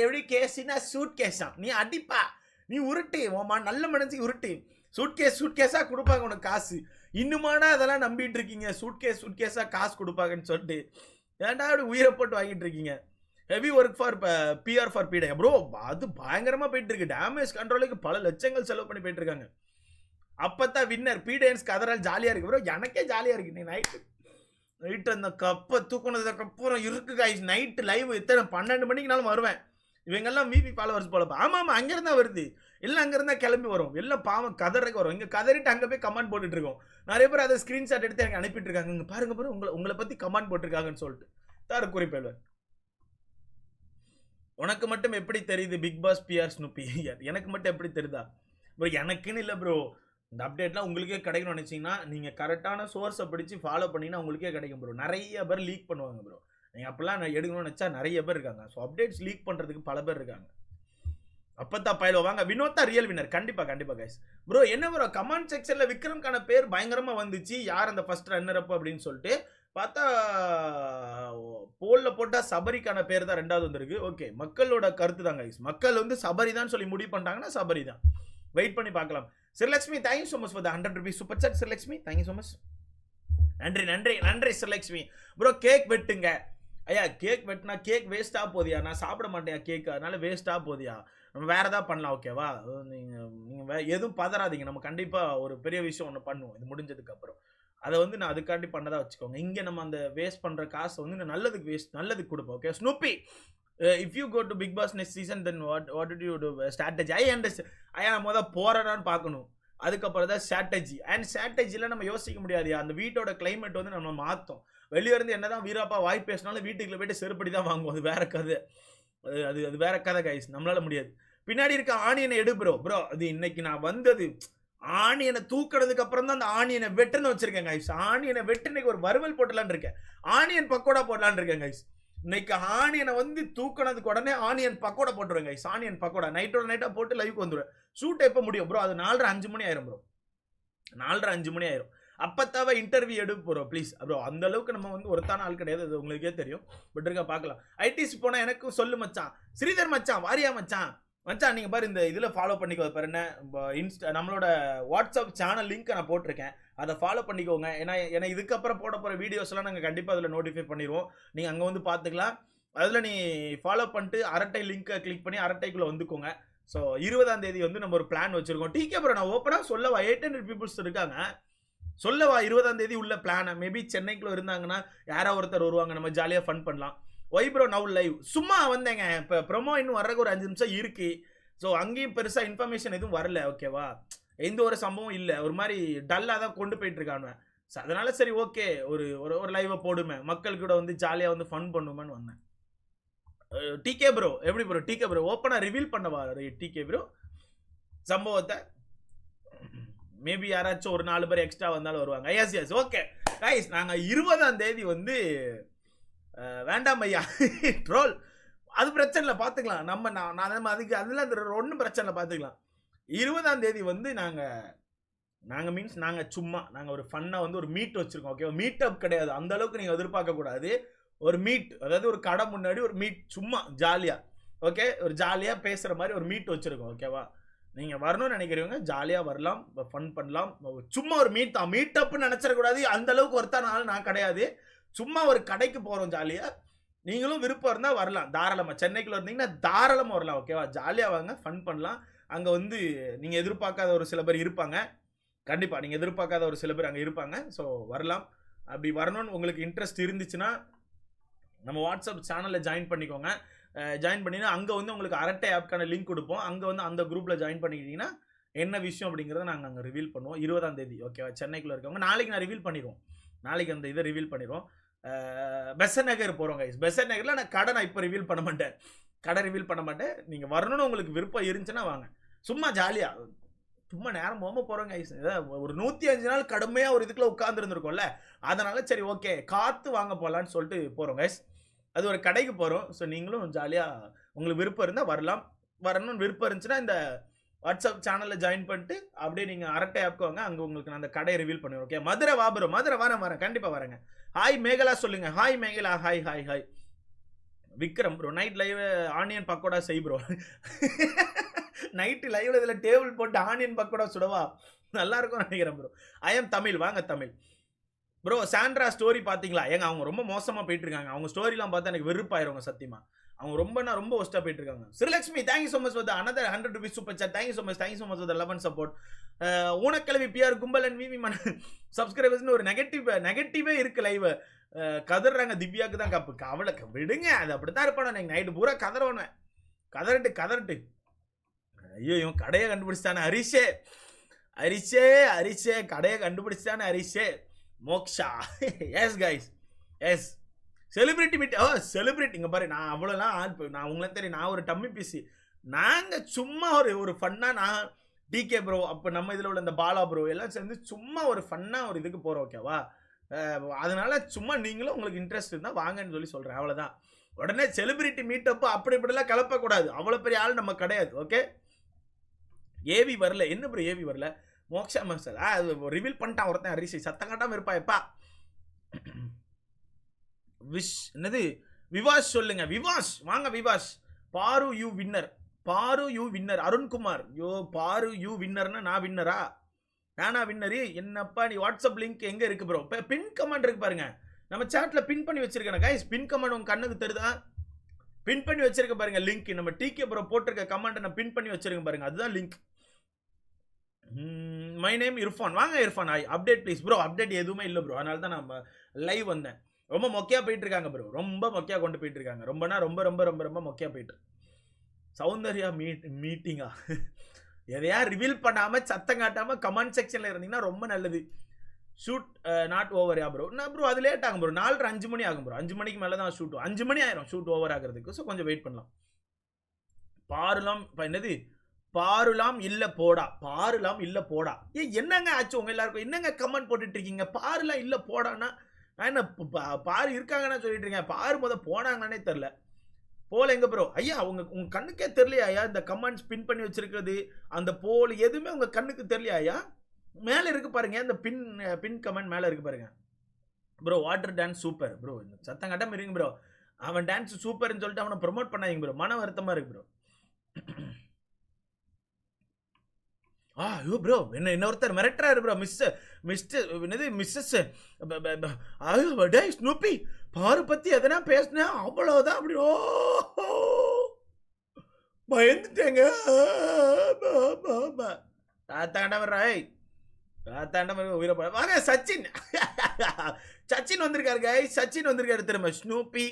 எப்படி கேஸ்னா சூட் கேஸா நீ அடிப்பா. நீ உருட்டு. ஓமா நல்ல மனசுக்கு உருட்டு. சூட் கேஸ் சூட் கேஸாக கொடுப்பாங்க உனக்கு காசு. இன்னுமாடா அதெல்லாம் நம்பிட்டு இருக்கீங்க. சூட் கேஸ் சூட் கேஸாக காசு கொடுப்பாங்கன்னு சொல்லிட்டு. ஏன்டா அப்படி உயிரை போட்டு வாங்கிட்டு இருக்கீங்க? Heavy work for PR for பீடை ப்ரோ அது பயங்கரமாக போயிட்டு இருக்கு. டேமேஜ் கண்ட்ரோலுக்கு பல லட்சங்கள் செலவு பண்ணி போயிட்டு இருக்காங்க. அப்பதான் வின்னர் பீடன்ஸ் கதறால் ஜாலியா இருக்கு. ப்ரோ எனக்கே ஜாலியா இருக்கு. நீ நைட்டு நைட்டு அந்த கப்பை தூக்குனதுக்கு அப்புறம் இருக்கு காய்ஸ் நைட்டு லைவ் எத்தனை பன்னெண்டு மணிக்குனாலும் வருவேன். இவங்கெல்லாம் மீபி ஃபாலோவர்ஸ் போல. ஆமா ஆமா அங்க இருந்தா வருது. எல்லாம் அங்க இருந்தா கிளம்பி வரும். எல்லாம் பாவம் கதறக்கு வரும். இங்க கதறிட்டு அங்க போய் கமெண்ட் போட்டுட்டு இருக்கோம். நிறைய பேர் அதை ஸ்கிரீன்ஷாட் எடுத்து எனக்கு அனுப்பிட்டு இருக்காங்க. இங்க பாருங்க பாரு உங்களை உங்களை பத்தி கமெண்ட் போட்டிருக்காங்கன்னு சொல்லிட்டு. தாரு குறிப்பேல்வர் உனக்கு மட்டும் எப்படி தெரியுது? பிக் பாஸ் பிஆர் ஸ்னூப்பி எனக்கு மட்டும் எப்படி தெரியுதா? ப்ரோ எனக்குன்னு இல்லை ப்ரோ இந்த அப்டேட்லாம் உங்களுக்கே கிடைக்கணும்னு நினச்சிங்கன்னா நீங்கள் கரெக்டான சோர்ஸை பிடிச்சி ஃபாலோ பண்ணிங்கன்னா உங்களுக்கே கிடைக்கும் ப்ரோ நிறைய பேர் லீக் பண்ணுவாங்க ப்ரோ நீங்கள் அப்போல்லாம் நான் எடுக்கணும்னு நினச்சா நிறைய பேர் இருக்காங்க. ஸோ அப்டேட்ஸ் லீக் பண்ணுறதுக்கு பல பேர் இருக்காங்க. அப்பத்தா பயில வாங்க. வினோத்தா ரியல் வினர் கண்டிப்பாக கண்டிப்பாக கைஸ் ப்ரோ என்ன ப்ரோ கமெண்ட் செக்ஷனில் விக்ரம்கான பேர் பயங்கரமாக வந்துச்சு. யார் அந்த ஃபஸ்ட் ரன்னர் அப் அப்படின்னு சொல்லிட்டு பார்த்தா போலில் போட்டால் சபரிக்கான பேர் தான் ரெண்டாவது வந்திருக்கு. ஓகே மக்களோட கருத்து தான் கைஸ் மக்கள் வந்து சபரி தான் சொல்லி முடிவு பண்ணிட்டாங்கன்னா சபரி தான் வெயிட் பண்ணி பார்க்கலாம். Sreelakshmi thank you so much for the hundred rupees super sir Sreelakshmi thank you so much நன்றி நன்றி நன்றி சிறலக்ஷ்மி ப்ரோ கேக் வெட்டுங்க. ஐயா கேக் வெட்டினா கேக் வேஸ்ட்டாக போதியா நான் சாப்பிட மாட்டேன் கேக் அதனால வேஸ்ட்டாக போதியா நம்ம வேறு எதாவது பண்ணலாம் ஓகேவா நீங்கள் நீங்கள் வே எதுவும் பதறாதீங்க. நம்ம கண்டிப்பாக ஒரு பெரிய விஷயம் ஒன்று பண்ணுவோம். இது முடிஞ்சதுக்கப்புறம். அதை வந்து நான் அதுக்காண்டி பண்ணதாக வச்சுக்கோங்க. இங்கே நம்ம அந்த வேஸ்ட் பண்ணுற காசை வந்து நான் நல்லதுக்கு வேஸ்ட் நல்லதுக்கு கொடுப்போம் okay Snoopy if you go to Bigg Boss next season then what what do you do strategy I understand ஐயா நம்ம முதல் போகிறேன்னு பார்க்கணும். அதுக்கப்புறம் தான் ஸ்ட்ராட்டஜி அண்ட் ஸ்ட்ராட்டஜியில் நம்ம யோசிக்க முடியாது அந்த வீட்டோட கிளைமேட் வந்து நம்ம மாற்றோம் வெளியே இருந்து என்னதான் வீராப்பா வாய் பேசினாலும் வீட்டுக்குள்ளே போயிட்டு செருப்படி தான் வாங்குவோம். அது வேற கதை. அது அது அது வேற கதை கைஸ் நம்மளால முடியாது. பின்னாடி இருக்க ஆணியனை எடு ப்ரோ ப்ரோ அது இன்னைக்கு நான் வந்தது. ஆணியனை தூக்கினதுக்கு அப்புறம் தான் அந்த ஆணியனை வெட்டுன்னு வச்சிருக்கேன் கைஸ் ஆணியனை வெட்டு இன்னைக்கு ஒரு வறுவல் போட்டலான் இருக்கேன். ஆனியன் பக்கோடா போடலான்னு இருக்கேன் கைஸ் இன்னைக்கு ஆனியனை வந்து தூக்கினதுக்கு உடனே onion pakoda போட்டுருவேங்க. Guys onion pakoda. நைட்டோட நைட்டாக போட்டு லைவுக்கு வந்துடுவேன் ஷூட் எப்போ முடியும் ப்ரோ அது நாலரை அஞ்சு மணி ஆயிரும் ப்ரோ நாலரை அஞ்சு மணி ஆயிரும். அப்பத்தாவ இன்டர்வியூ எடுக்க போகிறோம் ப்ளீஸ் ப்ரோ அந்த அளவுக்கு நம்ம வந்து ஒருத்தான ஆள் கிடையாது. அது உங்களுக்கே தெரியும். பட் இருக்கா பார்க்கலாம் ஐடிசி போனால் எனக்கும் சொல்லு மச்சான். ஸ்ரீதர் மச்சான். வாரியா மச்சான். மச்சான் நீங்கள் பாரு இந்த இதில் ஃபாலோ பண்ணிக்கோ பாரு என்ன இன்ஸ்டா நம்மளோட வாட்ஸ்அப் சேனல் லிங்க் நான் போட்டிருக்கேன். அதை ஃபாலோ பண்ணிக்கோங்க. ஏன்னா ஏன்னா இதுக்கப்புறம் போட போகிற வீடியோஸ்லாம் நாங்கள் கண்டிப்பாக அதில் நோட்டிஃபை பண்ணிடுவோம் நீங்கள் அங்கே வந்து பார்த்துக்கலாம் அதில் நீ ஃபாலோ பண்ணிட்டு அரட்டை லிங்க்கை கிளிக் பண்ணி அரட்டைக்குள்ளே வந்துக்கோங்க. ஸோ இருபதாம் தேதி வந்து நம்ம ஒரு பிளான் வச்சுருக்கோம். டீக்கே அப்புறம் நான் ஓப்பனாக சொல்லவா? எயிட் ஹண்ட்ரட் பீப்புள்ஸ் இருக்காங்க. சொல்லவா? இருபதாம் தேதி உள்ள பிளானை மேபி சென்னைக்குள்ள இருந்தாங்கன்னா யாரோ ஒருத்தர் வருவாங்க. நம்ம ஜாலியாக ஃபன் பண்ணலாம். ஒய் ப்ரோ நவு லைவ் சும்மா வந்தேங்க. இப்போ ப்ரொமோ இன்னும் வர்றதுக்கு ஒரு அஞ்சு நிமிஷம் இருக்கு. ஸோ அங்கேயும் பெருசாக இன்ஃபர்மேஷன் எதுவும் வரல ஓகேவா எந்த ஒரு சம்பவம் இல்லை. ஒரு மாதிரி டல்லாக தான் கொண்டு போயிட்டு இருக்கானுவ. ஸோ அதனால சரி ஓகே ஒரு ஒரு ஒரு லைவை போடுமே. மக்கள் கூட வந்து ஜாலியாக வந்து ஃபன் பண்ணுமேன்னு வந்தேன். டிகே ப்ரோ எப்படி ப்ரோ டிகே ப்ரோ ஓப்பனாக ரிவீல் பண்ணவா? டிகே ப்ரோ சம்பவத்தை மேபி யாராச்சும் ஒரு நாலு பேர் எக்ஸ்ட்ரா வந்தாலும் வருவாங்க. எஸ் எஸ் ஓகே கைஸ் நாங்கள் இருபதாம் தேதி வந்து வேண்டாம் ஐயா. ட்ரோல். அது பிரச்சனை இல்லை பார்த்துக்கலாம் நம்ம நான் நான் நம்ம அதுக்கு அதில் அந்த ஒன்றும் பிரச்சனை இல்லை பார்த்துக்கலாம் இருபதாம் தேதி வந்து நாங்கள் நாங்கள் மீன்ஸ் நாங்கள் சும்மா நாங்கள் ஒரு ஃபன்னாக வந்து ஒரு மீட் வச்சுருக்கோம் ஓகே மீட் அப் கிடையாது. அந்த அளவுக்கு நீங்கள் எதிர்பார்க்கக்கூடாது ஒரு மீட் அதாவது ஒரு கடை முன்னாடி ஒரு மீட் சும்மா ஜாலியாக ஓகே ஒரு ஜாலியாக பேசுகிற மாதிரி ஒரு மீட் வச்சுருக்கோம் ஓகேவா நீங்கள் வரணும்னு நினைக்கிறவங்க ஜாலியாக வரலாம் ஃபன் பண்ணலாம். சும்மா ஒரு மீட் தான். மீட் அப்னு நினச்சிடக்கூடாது அந்த அளவுக்கு நான் கிடையாது. சும்மா ஒரு கடைக்கு போகிறோம் ஜாலியாக நீங்களும் விருப்பம் இருந்தால் வரலாம். தாராளமாக சென்னைக்குள்ள இருந்தீங்கன்னா தாராளமாக வரலாம் ஓகேவா ஜாலியாக வாங்க ஃபன் பண்ணலாம். அங்கே வந்து நீங்கள் எதிர்பார்க்காத ஒரு சில பேர் இருப்பாங்க. கண்டிப்பாக நீங்கள் எதிர்பார்க்காத ஒரு சில பேர் அங்கே இருப்பாங்க. ஸோ வரலாம். அப்படி வரணும்னு உங்களுக்கு இன்ட்ரெஸ்ட் இருந்துச்சுன்னா நம்ம வாட்ஸ்அப் சேனலில் ஜாயின் பண்ணிக்கோங்க. ஜாயின் பண்ணினா அங்கே வந்து உங்களுக்கு அரட்டை ஆப்க்கான லிங்க் கொடுப்போம். அங்கே வந்து அந்த குரூப்பில் ஜாயின் பண்ணிக்கிட்டீங்கன்னா என்ன விஷயம் அப்படிங்கிறத நாங்கள் அங்கே ரிவீல் பண்ணுவோம். இருபதாம் தேதி ஓகேவா சென்னைக்குள்ளே இருக்கவங்க நாளைக்கு நான் ரிவீல் பண்ணிடுவோம். நாளைக்கு அந்த இதை ரிவீல் பண்ணிடுவோம். பெசன் நகர் போகிறோம் கைஸ் பெசன் நகரில் நான் கடை நான் இப்போ ரிவீல் பண்ண மாட்டேன். கடை ரிவீல் பண்ண மாட்டேன். நீங்கள் வரணும்னு உங்களுக்கு விருப்பம் இருந்துச்சுன்னா வாங்க. சும்மா ஜாலியாக சும்மா நேரம் போகாமல் போகிறோம் கைஸ் ஒரு நூற்றி அஞ்சு நாள் கடுமையாக ஒரு இதுக்குள்ள உட்காந்துருந்துருக்கோம்ல அதனால் சரி ஓகே காற்று வாங்க போகலான்னு சொல்லிட்டு போகிறோம் கைஸ் அது ஒரு கடைக்கு போகிறோம் ஸோ நீங்களும் ஜாலியாக உங்களுக்கு விருப்பம் இருந்தால் வரலாம். வரணும்னு விருப்பம் இருந்துச்சுன்னா இந்த வாட்ஸ்அப் சேனலில் ஜாயின் பண்ணிட்டு அப்படியே நீங்கள் அரட்டை ஆக்குவாங்க அங்கே உங்களுக்கு நான் அந்த கடையை ரிவீல் பண்ணுவேன் ஓகே மதுரை வாபுரம் மதுரை வரேன் வரேன் கண்டிப்பாக வரேங்க. ஹாய் மேகலா சொல்லுங்கள் hi Mekala. Hi hi hi Vikram bro night live onion pakoda செய் ப்ரோ நைட்டு லைவ்ல இதில் டேபிள் போட்டு ஆனியன் பக்கோடா சுடவா? நல்லா இருக்கும் நினைக்கிறேன் ப்ரோ ஐ எம் தமிழ் வாங்க தமிழ். ப்ரோ சாண்ட்ரா ஸ்டோரி பார்த்தீங்களா ஏங்க அவங்க ரொம்ப மோசமாக போயிட்டு இருக்காங்க. அவங்க ஸ்டோரிலாம் பார்த்தா எனக்கு வெறுப்பாயிருவாங்க சத்தியமாக அவங்க ரொம்ப ரொம்ப ஒஸ்ட்டாக போயிட்டு இருக்காங்க Sreelakshmi thank you so much another hundred rupees super sir thank you so much thank you so much for eleven support ஊனக்கிழவி PR கும்பல் அண்ட் விவி மன சப்ஸ்கிரைபர்ஸ்னு ஒரு நெகட்டிவ் நெகட்டிவே இருக்கு லைவ் uh, கதறாங்க திவ்யாவுக்கு தான் கப்பு. கவலை விடுங்க அது அப்படித்தான் இருப்பானு எனக்கு நைட்டு பூரா கதறவனேன் கதறட்டு கதறட்டு. ஐயோ இவன் கடையை கண்டுபிடிச்சிட்டானே ஹரிஷே. ஹரிஷே ஹரிஷே கடையை கண்டுபிடிச்சிட்டானே ஹரிஷே. Moksha. Yes guys yes celebrity meet ஓ செலிபிரிட்டி இங்கே பாரு நான் அவ்வளோலாம் ஆள் போய் நான் உங்களுக்கு தெரியும் நான் ஒரு டம்மி பிசி நாங்கள் சும்மா ஒரு ஒரு ஃபன்னாக நான் டிகே ப்ரோ அப்போ நம்ம இதில் உள்ள இந்த பாலா ப்ரோ எல்லாம் சேர்ந்து சும்மா ஒரு ஃபன்னாக ஒரு இதுக்கு போகிறோம் ஓகேவா அதனால சும்மா நீங்களும் உங்களுக்கு இன்ட்ரெஸ்ட் இருந்தால் வாங்கன்னு சொல்லி சொல்கிறேன் அவ்வளோதான் உடனே செலிபிரிட்டி மீட்டப்போ அப்படி இப்படிலாம் கலப்பக்கூடாது. அவ்வளோ பெரிய ஆள் நம்ம கிடையாது ஓகே ஏவி வரல. என்ன ப்ரோ ஏவி வரல? மோக்ஷா மசால் ஆ ரிவீல் பண்ணிட்டான் ஒருத்தன் அரிசி. சத்தம் காட்டாமல் இருப்பா எப்பா? விஷ் என்னது? விவாஸ் சொல்லுங்க. விவாஸ் வாங்க விவாஸ் பாரு யூ வின்னர். பாரு யூ வின்னர். அருண்குமார். யோ பாரு யூ வின்னர்னா நான் வின்னரா? நானா வின்னரு? என்னப்பா நீ வாட்ஸ்அப் லிங்க் எங்க இருக்கு ப்ரோ இப்போ பின் கமெண்ட் இருக்கு பாருங்க. நம்ம சாட்ல பின் பண்ணி வச்சிருக்கேன் கைஸ் பின் கமெண்ட் உங்க கண்ணுக்கு தருதா? பின் பண்ணி வச்சிருக்க பாருங்க லிங்க். நம்ம டிகே ப்ரோ போட்டிருக்க கமெண்ட் நான் பின் பண்ணி வச்சிருக்கேன் பாருங்க. அதுதான் லிங்க். My name Irfan. வாங்க இர்ஃபான் ஆய் அப்டேட் ப்ளீஸ் ப்ரோ அப்டேட் எதுவுமே இல்லை ப்ரோ அதனால தான் நான் லைவ் வந்தேன். ரொம்ப மொக்கையா போயிட்டு இருக்காங்க ப்ரோ ரொம்ப மொக்கையா கொண்டு போயிட்டு இருக்காங்க ரொம்பனா ரொம்ப ரொம்ப ரொம்ப ரொம்ப மொக்கையா போயிட்டு. சௌந்தர்யா மீட் மீட்டிங்கா எதையா ரிவீல் பண்ணாம சத்தம் காட்டாம கமெண்ட் செக்ஷன்ல இருந்தீங்கன்னா ரொம்ப நல்லது. Shoot not over yeah bro நான் ப்ரோ அது லேட் ஆகும் ப்ரோ நாலரை அஞ்சு மணி ஆகும் ப்ரோ அஞ்சு மணிக்கு மேலே தான் ஷூட் அஞ்சு மணி ஆயிரும் ஷூட் ஓவர் ஆகிறதுக்கு. ஸோ கொஞ்சம் வெயிட் பண்ணலாம். பாருலாம் இப்போ என்னது? பாருலாம் இல்லை போடா. பாருலாம் இல்லை போடா. ஏ என்னங்க ஆச்சு உங்க எல்லாருக்கும்? என்னங்க கமெண்ட் போட்டுட்டு இருக்கீங்க? பாருலாம் இல்லை போடான்னா நான் என்ன ப- பாரு இருக்காங்கன்னு சொல்லிட்டு இருக்கேன். பாரு முத போனாங்கன்னே தெரில போல எங்க ப்ரோ ஐயா உங்க உங்க கண்ணுக்கே தெரியலையா ஐயா? இந்த கமெண்ட்ஸ் பின் பண்ணி வச்சிருக்கிறது அந்த போல் எதுவுமே உங்க கண்ணுக்கு தெரியலையா ஐயா? மேலே இருக்கு பாருங்க இந்த பின் பின் கமெண்ட் மேலே இருக்கு பாருங்க. Bro water dance super bro இந்த சத்தம் கட்டம் இருங்க ப்ரோ அவன் டான்ஸ் சூப்பர்னு சொல்லிட்டு அவனை ப்ரொமோட் பண்ணாதீங்க ப்ரோ மன வருத்தமாக இருக்கு ப்ரோ ஆ ஐயோ ப்ரோ என்ன இன்னொருத்தர் மிரட்டுறாரு ப்ரோ மிஸ் மிஸ்டர் என்னது மிஸ்ஸஸ் ஐயோ டே ஸ்னூப்பி பாரு பற்றி எதனா பேசினா அவ்வளோதான் அப்படி ஓ பயந்துட்டேங்க. தாத்தாண்ட வர்றாய் தாத்தாண்ட உயிரை போட வாங்க சச்சின். சச்சின் வந்திருக்காரு guys. சச்சின் வந்திருக்காரு திரும்ப. ஸ்னூப்பி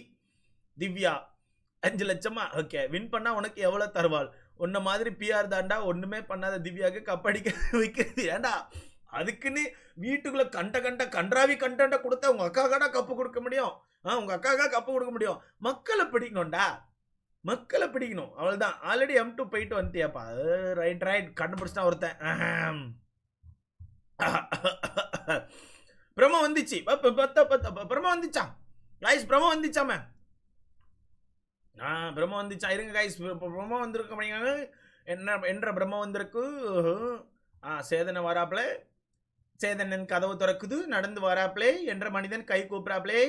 திவ்யா அஞ்சு லட்சமா ஓகே வின் பண்ணால் உனக்கு எவ்வளோ தருவாள்? உன்ன மாதிரி பிஆர் தாண்டா ஒண்ணுமே பண்ணாத திவ்யாக்கு கப்படிக்க வைக்கிறது. ஏண்டா அதுக்குன்னு வீட்டுக்குள்ள கண்ட கண்ட கன்றாவி கண்டென்ட்ட கொடுத்தா உங்க அக்காக்காடா கப்பு கொடுக்க முடியும்? ஆ உங்க அக்காக்கா கப்பு கொடுக்க முடியும்? மக்களை பிடிக்கணும்டா. மக்களை பிடிக்கணும். அவள்தான் ஆல்ரெடி எம் டூ போயிட்டு வந்துட்டியாப்பா. ரைட் ரைட் கண்டுபிடிச்சிட்டா ஒருத்தன். பிரம வந்துச்சு. ப- பத்த பத்த பிரம வந்துச்சா கைஸ் பிரம்ம நான் பிரம்ம வந்துச்சா? இருங்க கைஸ் பிரம்ம வந்திருக்க அப்படிங்க என்ன என்ற பிரம்ம வந்திருக்கு. ஆ சேதனை வராப்ல. சேதனன் கதவு திறக்குது. நடந்து வராப்பிலே என்ற மனிதன் கை கூப்பிட்றாப்பிலே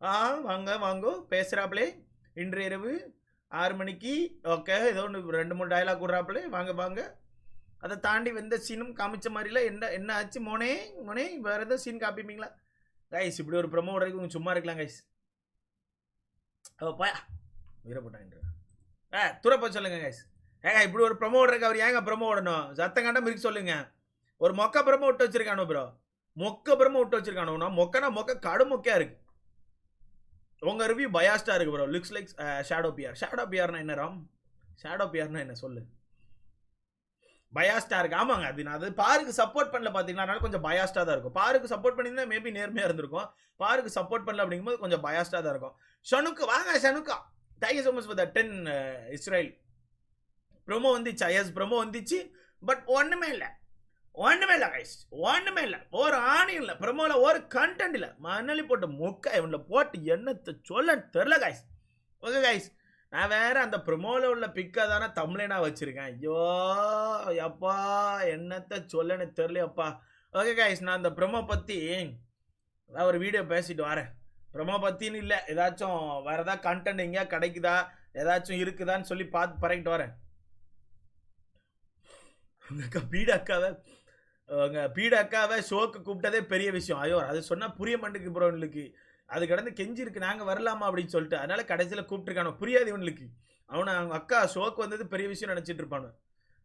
ஆ வாங்க வாங்கோ. பேசுகிறாப்பிலே இன்று இரவு ஆறு மணிக்கு. ஓகே ஏதோ ஒன்று ரெண்டு மூணு டயலாக் விட்றாப்லே. வாங்க வாங்க. அதை தாண்டி வந்த சீனும் காமிச்ச மாதிரில என்ன என்ன ஆச்சு? மோனே மோனே வேறு ஏதோ சீன் காப்பிப்பீங்களா கைஸ் இப்படி ஒரு ப்ரமோ வரைக்கும் சும்மா இருக்கலாம் கைஸ் ஓ பாயா. வீரப்பட்டாங்க ஆ துறப்ப சொல்லுங்க கைஸ் ஏங்க இப்படி ஒரு ப்ரமோ விடுறக்கு அவர் ஏங்க ப்ரமோ விடணும் சத்தம் கண்டம் இருக்கு சொல்லுங்க. ஒரு மொக்க ப்ரமோ விட்டு வச்சிருக்கானோ ப்ரோ மொக்க பிரமோ விட்டு வச்சிருக்கானோனா மொக்கனா மொக்க கடு மொக்கையா இருக்கு. உங்க ரிவ்யூ பயாஸ்டா இருக்கு bro looks like shadow PR shadow பிஆர்னா என்ன ராம்? ஷேடோ பிஆர்னா என்ன சொல்லு. பயாஸ்டா இருக்கு. ஆமாங்க அது நான் அது பாருக்கு சப்போர்ட் பண்ணல பார்த்தீங்கன்னா அதனால கொஞ்சம் பயாஸ்டா தான் இருக்கும். பாருக்கு சப்போர்ட் பண்ணியிருந்தா மேபி நேர்மையா இருந்திருக்கும். பாருக்கு சப்போர்ட் பண்ணல அப்படிங்கும்போது கொஞ்சம் பயாஸ்டா தான் இருக்கும். ஷனுக்கு வாங்க ஷனுக்கா thank you so much for the ten Israel promo வந்துச்சு ஐஎஸ் ப்ரொமோ வந்துச்சு பட் ஒன்றுமே இல்லை ஒன்றுமே இல்லை கைஸ் ஒன்றுமே இல்லை ஒரு ஆணையும் இல்லை ப்ரொமோவில் ஒரு கண்டென்ட் இல்லை மணலி போட்டு முக்க இவனில் போட்டு என்னத்தை சொல்ல தெரில கைஸ் ஓகே கைஸ் நான் வேறு அந்த ப்ரொமோவில் உள்ள பிக்கை தானே தமிழனா வச்சுருக்கேன் ஐயோ அப்பா என்னத்தை சொல்லன்னு தெரிலையப்பா ஓகே கைஸ் நான் அந்த ப்ரொமோ பற்றி ஏதாவது ஒரு வீடியோ பேசிட்டு வரேன் ப்ரொமோ பற்றின்னு இல்லை. ஏதாச்சும் வேறு ஏதாவது கண்டென்ட் எங்கேயா கிடைக்குதா? ஏதாச்சும் இருக்குதான்னு சொல்லி பார்த்து பறக்கிட்டு வரேன். உங்கள் அக்கா பீட அக்காவை உங்க பீட அக்காவை ஷோக்கு கூப்பிட்டதே பெரிய விஷயம். ஐயோ அது சொன்னால் புரிய மாட்டேங்குது ப்ரோ இவனுக்கு. அது கடந்து கெஞ்சிருக்கு நாங்கள் வரலாமா அப்படின்னு சொல்லிட்டு. அதனால் கடைசியில் கூப்பிட்டுருக்கானோ புரியாது இவனுக்கு. அவனை அவங்க அக்கா ஷோக்கு வந்தது பெரிய விஷயம் நினச்சிட்டு இருப்பானு.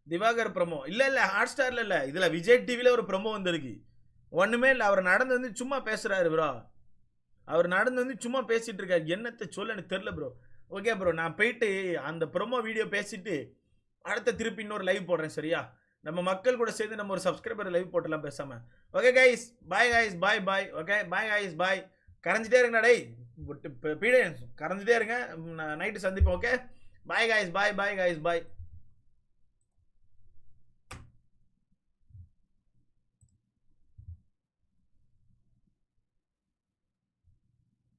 திவாகர் ப்ரமோ இல்லை இல்லை ஹாட் ஸ்டாரில் இல்லை. இதில் விஜய் டிவியில் ஒரு ப்ரமோ வந்திருக்கு. ஒன்றுமே இல்லை. அவர் நடந்து வந்து சும்மா பேசுகிறாரு ப்ரோ அவர் நடந்து வந்து சும்மா பேசிகிட்டு இருக்காரு. என்னத்தை சொல்ல எனக்கு தெரில ப்ரோ ஓகே ப்ரோ நான் போயிட்டு அந்த ப்ரொமோ வீடியோ பேசிட்டு அடுத்த திருப்பி இன்னொரு லைவ் போடுறேன் சரியா? நம்ம மக்கள் கூட சேர்ந்து நம்ம ஒரு சப்ஸ்கிரைபர் லைவ் போட்டலாம் பேசாம. Okay guys bye guys bye bye okay bye guys bye கரைஞ்சிட்டே இருங்கடா டேய். பீடே கரைஞ்சிட்டே இருங்க. நைட்டு சந்திப்போம் okay bye guys bye bye guys bye